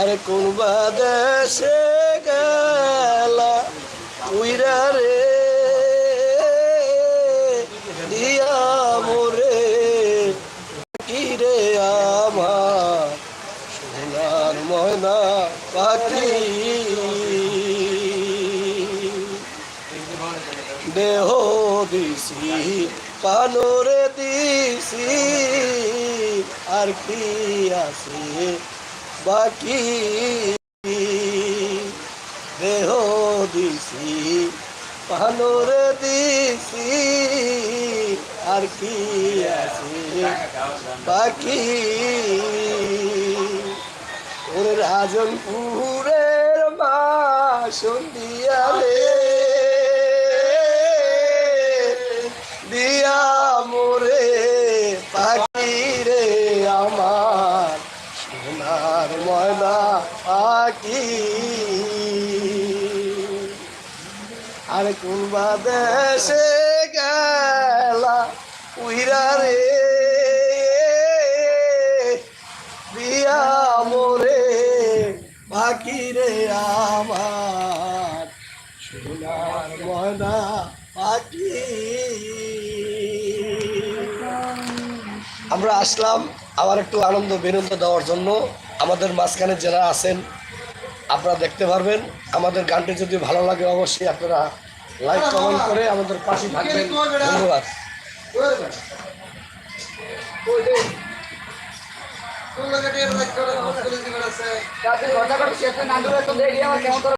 আরে কোন বা দেশে গেলা উইরা রে। দিয়া মোরে, কি রে আমার? ময়না পাখি। দেহ দিছি, কানরে দিছি, আর কি আছে বাকি দেহ দিছি কানরে দিছি আর কি আছে? বাকি ওর রাজনপুরের মা সন্ধিয়া ময়না পাখি আর কোন দেশে গেলা উইরা রে। দিয়া মোরে পাখি রে আমার। সোনার ময়না পাখি আমরা আসলাম আবার একটু আনন্দ বিনন্দ দেওয়ার জন্য। আমাদের মাঝখানে যারা আছেন আপনারা দেখতে পারবেন আমাদের গানটি যদি ভালো লাগে অবশ্যই আপনারা লাইক কমেন্ট করে আমাদের পাশে থাকবেন ধন্যবাদ কথা কথা শেষ না দিলে তো দেখি আমার কেমন করে